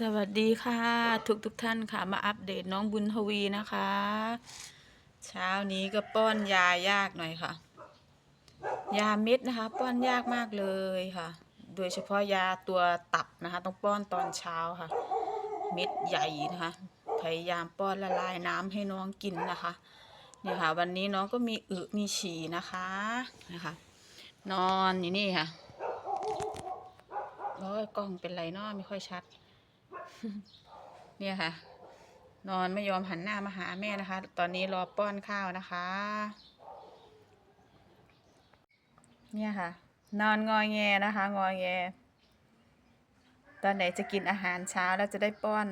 สวัสดีค่ะ ทุกทุกท่านค่ะ มาอัปเดตน้องบุญทวีนะคะ เช้านี้ก็ป้อนยายากหน่อยค่ะ ยาเม็ดนะคะ ป้อนยากมากเลยค่ะ โดยเฉพาะยาตัวตับนะคะ ต้องป้อนตอนเช้าค่ะ เม็ดใหญ่นะคะ พยายามป้อนละลายน้ำให้น้องกินนะคะเนี่ยค่ะ วันนี้น้องก็มีอึมีฉี่นะคะนะคะ นอนอยู่นี่ค่ะโอ้ยกล้องเป็นไรเนาะไม่ค่อยชัด เนี่ยค่ะ นอนไม่ยอมหันหน้ามาหาแม่นะคะ ตอนนี้รอป้อนข้าวนะคะ เนี่ยค่ะ นอนงอแงนะคะ งอแง ตอนไหนจะกินอาหารเช้าแล้วจะได้ป้อน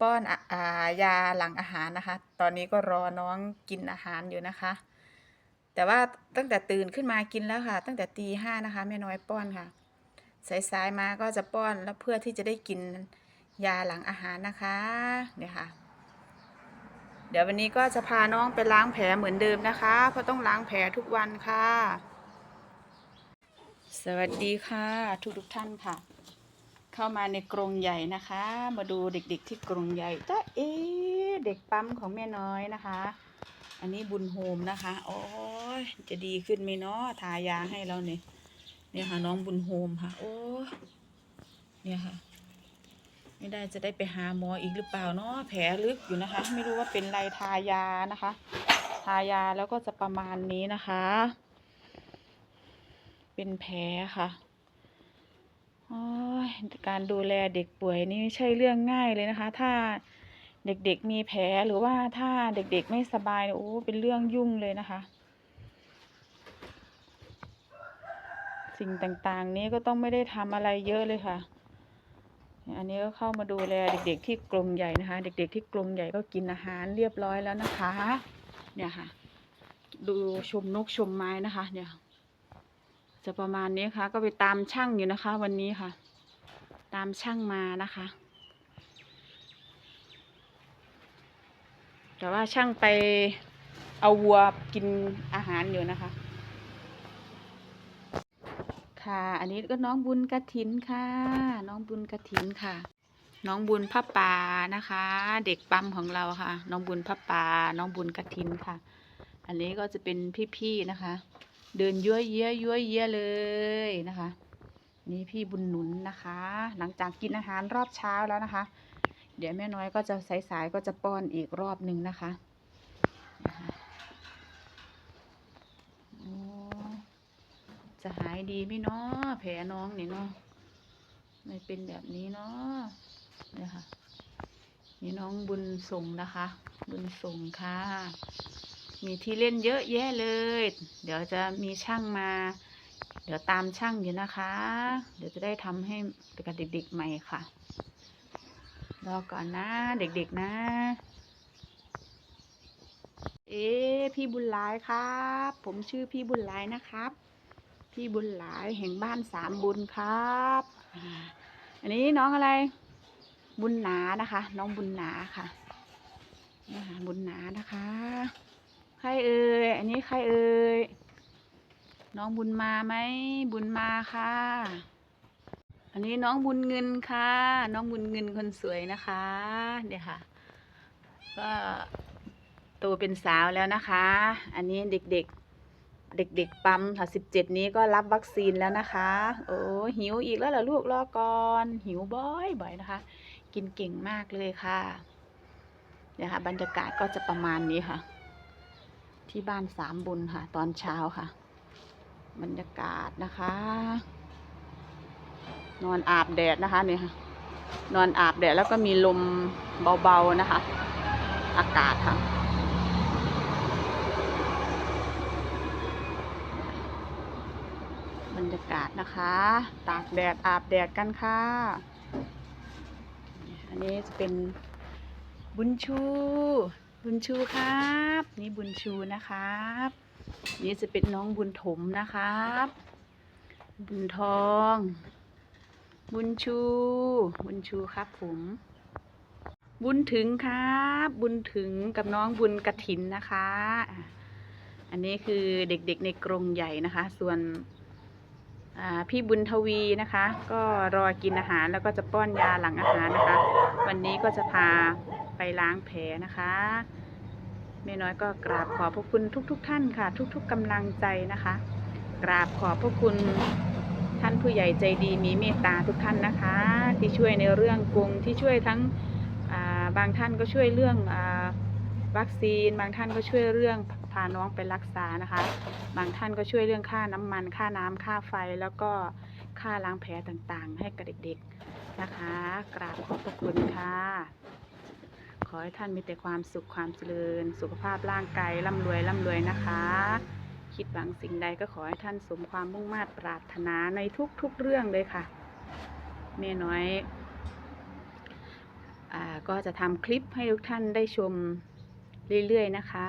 ป้อนอายาหลังอาหารนะคะ ตอนนี้ก็รอน้องกินอาหารอยู่นะคะ แต่ว่าตั้งแต่ตื่นขึ้นมากินแล้วค่ะ ตั้งแต่ตีห้านะคะแม่น้อยป้อนค่ะ สายๆมาก็จะป้อนแล้วเพื่อที่จะได้กิน ยาหลังอาหารนะคะเนี่ยค่ะ เดี๋ยววันนี้ก็จะพาน้องไปล้างแผลเหมือนเดิมนะคะ เพราะต้องล้างแผลทุกวันค่ะ สวัสดีค่ะทุกทุกท่านค่ะ เข้ามาในกรงใหญ่นะคะ มาดูเด็กๆที่กรงใหญ่จ้าเอ๊ะเด็กปั๊มของแม่น้อยนะคะ อันนี้บุญโฮมนะคะโอ้ยจะดีขึ้นไหมเนาะทายาให้แล้วเนี่ยเนี่ยค่ะน้องบุญโฮมค่ะ โอ้เนี่ยค่ะ ไม่ได้จะได้ไปหาหมออีกหรือเปล่าเนาะแผลลึกอยู่นะคะ ไม่รู้ว่าเป็นไรทายานะคะ ทายาแล้วก็จะประมาณนี้นะคะ เป็นแผลค่ะการดูแลเด็กป่วยนี่ไม่ใช่เรื่องง่ายเลยนะคะ ถ้าเด็กๆมีแผลหรือว่าถ้าเด็กๆไม่สบายโอ้เป็นเรื่องยุ่งเลยนะคะ สิ่งต่างๆนี้ก็ต้องไม่ได้ทำอะไรเยอะเลยค่ะ อันนี้ก็เข้ามาดูแลเด็ก ๆ ที่กรงใหญ่นะคะ เด็ก ๆ ที่กรงใหญ่ก็กินอาหารเรียบร้อยแล้วนะคะ เนี่ยค่ะ ดูชมนกชมไม้นะคะ เนี่ย จะประมาณนี้ค่ะ ก็ไปตามช่างอยู่นะคะ วันนี้ค่ะ ตามช่างมานะคะ แต่ว่าช่างไปเอาวัวกินอาหารอยู่นะคะ ค่ะ อันนี้ก็น้องบุญกระถินค่ะ น้องบุญกระถินค่ะ น้องบุญพระป่านะคะ เด็กปั๊มของเราค่ะ น้องบุญพระป่าน้องบุญกระถินค่ะ อันนี้ก็จะเป็นพี่ๆนะคะ เดินยั่วเยี่ยยั่วเยี่ยเลยนะคะ นี่พี่บุญหนุนนะคะ หลังจากกินอาหารรอบเช้าแล้วนะคะ เดี๋ยวแม่น้อยก็จะสายๆก็จะป้อนอีกรอบหนึ่งนะคะนะคะโอ้ จะหายดีไหมเนาะแผลน้องนี่เนาะไม่เป็นแบบนี้เนาะเนี่ยค่ะนี่น้องบุญส่งนะคะ บุญส่งค่ะ มีที่เล่นเยอะแยะเลย เดี๋ยวจะมีช่างมา เดี๋ยวตามช่างอยู่นะคะ เดี๋ยวจะได้ทำให้กับเด็กๆใหม่ค่ะรอก่อนนะ เด็กๆนะ เอ๊พี่บุญหลายครับ ผมชื่อพี่บุญหลายนะครับ พี่บุญหลายแห่งบ้านสามบุญครับอ่าอันนี้น้องอะไร บุญหนานะคะ น้องบุญหนาค่ะนะคะบุญหนานะคะ ใครเอ่ยอันนี้ใครเอ่ยน้องบุญมาไหมบุญมาค่ะ อันนี้น้องบุญเงินค่ะ น้องบุญเงินคนสวยนะคะเดี๋ยวค่ะ ก็โตเป็นสาวแล้วนะคะ อันนี้เด็กๆ เด็กๆปั๊มค่ะสิบเจ็ดนี้ก็รับวัคซีนแล้วนะคะ โอ้หิวอีกแล้วเหรอลูกรอก่อน หิวบ่อยบ่อยๆนะคะ กินเก่งมากเลยค่ะเนี่ยค่ะ บรรยากาศก็จะประมาณนี้ค่ะ ที่บ้านสามบุญค่ะ ตอนเช้าค่ะ บรรยากาศนะคะ นอนอาบแดดนะคะเนี่ยค่ะนอนอาบแดดแล้วก็มีลมเบาๆนะคะ อากาศค่ะ รรยากาศนะคะ ตากแดดอาบแดดกันค่ะ อันนี้จะเป็นบุญชู บุญชูครับ นี่บุญชูนะครับ นี่จะเป็นน้องบุญถมนะครับ บุญทอง บุญชู บุญชูครับผมบุญถึงครับ บุญถึงกับน้องบุญกระถินนะคะ อันนี้คือเด็กๆในกรงใหญ่นะคะ ส่วน พี่บุญทวีนะคะ ก็รอกินอาหารแล้วก็จะป้อนยาหลังอาหารนะคะ วันนี้ก็จะพาไปล้างแผลนะคะแม่น้อยก็กราบขอบพระคุณทุกๆทท่านค่ะ ทุกๆกำลังใจนะคะ กราบขอบพระคุณท่านผู้ใหญ่ใจดีมีเมตตาทุกท่านนะคะ ที่ช่วยในเรื่องกรุงที่ช่วยทั้งาบางท่านก็ช่วยเรื่องอวัคซีน บางท่านก็ช่วยเรื่อง พาน้องไปรักษานะคะ บางท่านก็ช่วยเรื่องค่าน้ำมัน ค่าน้ำค่าไฟแล้วก็ค่าล้างแผลต่างๆ ให้กับเด็กๆนะคะ กราบขอบพระคุณค่ะ ขอให้ท่านมีแต่ความสุขความเจริญ สุขภาพร่างกายร่ำรวยร่ำรวยนะคะ คิดหวังสิ่งใดก็ขอให้ท่านสมความมุ่งมา่ปรารถนาในทุกๆเรื่องเลยค่ะแม่น้อยอาก็จะทำคลิปให้ทุกท่านได้ชมเรื่อยๆนะคะ